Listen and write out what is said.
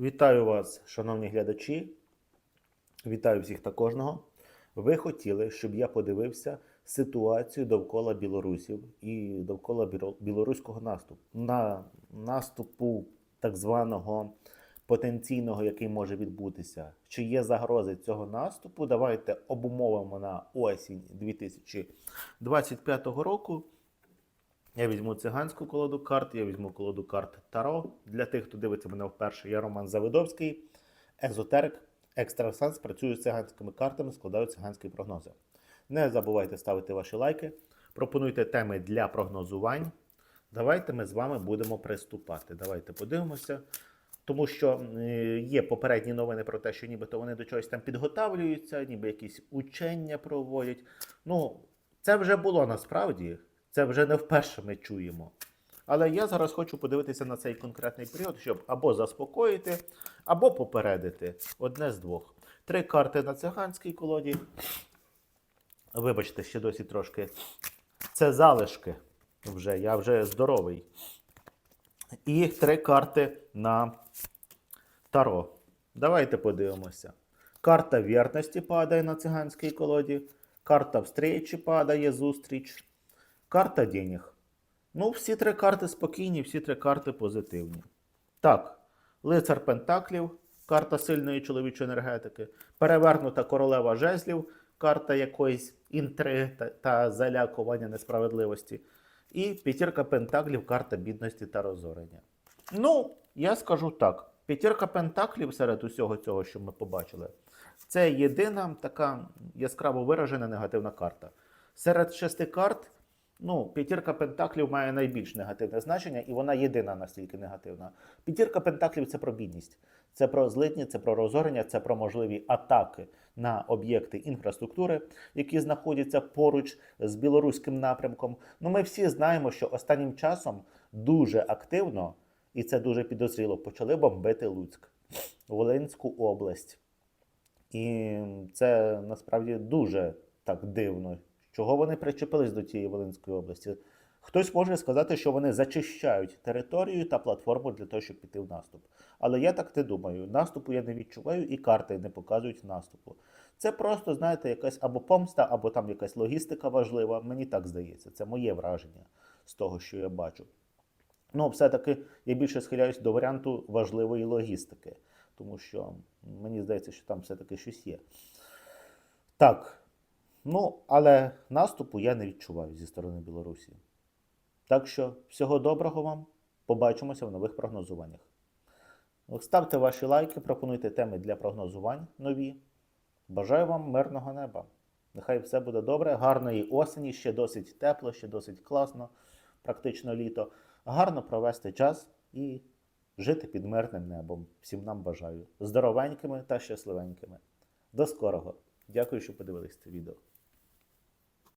Вітаю вас, шановні глядачі. Вітаю всіх та кожного. Ви хотіли, щоб я подивився ситуацію довкола білорусів і довкола білоруського наступу. На наступу так званого потенційного, який може відбутися. Чи є загрози цього наступу? Давайте обумовимо на осінь 2025 року. Я візьму циганську колоду карт, я візьму колоду карт Таро. Для тих, хто дивиться мене вперше, я Роман Завидовський, езотерик, екстрасенс, працюю з циганськими картами, складаю циганські прогнози. Не забувайте ставити ваші лайки, пропонуйте теми для прогнозувань. Давайте ми з вами будемо приступати. Давайте подивимося. Тому що є попередні новини про те, що нібито вони до чогось там підготавлюються, ніби якісь учення проводять. Ну, це вже було насправді. Це вже не вперше ми чуємо. Але я зараз хочу подивитися на цей конкретний період, щоб або заспокоїти, або попередити. Одне з двох. Три карти на циганській колоді. Вибачте, ще досі трошки. Це залишки. Вже, я вже здоровий. І три карти на Таро. Давайте подивимося. Карта вірності падає на циганській колоді. Карта встречі падає зустріч. Карта денег. Ну, всі три карти спокійні, всі три карти позитивні. Так, лицар Пентаклів, карта сильної чоловічої енергетики, перевернута королева жезлів, карта якоїсь інтриги та, та залякування несправедливості. І п'ятірка Пентаклів, карта бідності та розорення. Ну, я скажу так: п'ятірка Пентаклів серед усього цього, що ми побачили, це єдина така яскраво виражена негативна карта. Серед шести карт Ну, п'ятірка пентаклів має найбільш негативне значення, і вона єдина настільки негативна. П'ятірка пентаклів це про бідність, це про злидні, це про розорення, це про можливі атаки на об'єкти інфраструктури, які знаходяться поруч з білоруським напрямком. Ну, ми всі знаємо, що останнім часом дуже активно, і це дуже підозріло, почали бомбити Луцьк, Волинську область. І це насправді дуже так дивно. Чого вони причепились до тієї Волинської області? Хтось може сказати, що вони зачищають територію та платформу для того, щоб піти в наступ. Але я так не думаю. Наступу я не відчуваю, і карти не показують наступу. Це просто, знаєте, якась або помста, або там якась логістика важлива. Мені так здається. Це моє враження з того, що я бачу. Ну, все-таки я більше схиляюсь до варіанту важливої логістики, тому що мені здається, що там все-таки щось є. Так. Ну, але наступу я не відчуваю зі сторони Білорусі. Так що всього доброго вам. Побачимося в нових прогнозуваннях. Ставте ваші лайки, пропонуйте теми для прогнозувань нові. Бажаю вам мирного неба. Нехай все буде добре, гарної осені, ще досить тепло, ще досить класно, практично літо. Гарно провести час і жити під мирним небом. Всім нам бажаю. Здоровенькими та щасливенькими. До скорого! Дякую, що подивились це відео.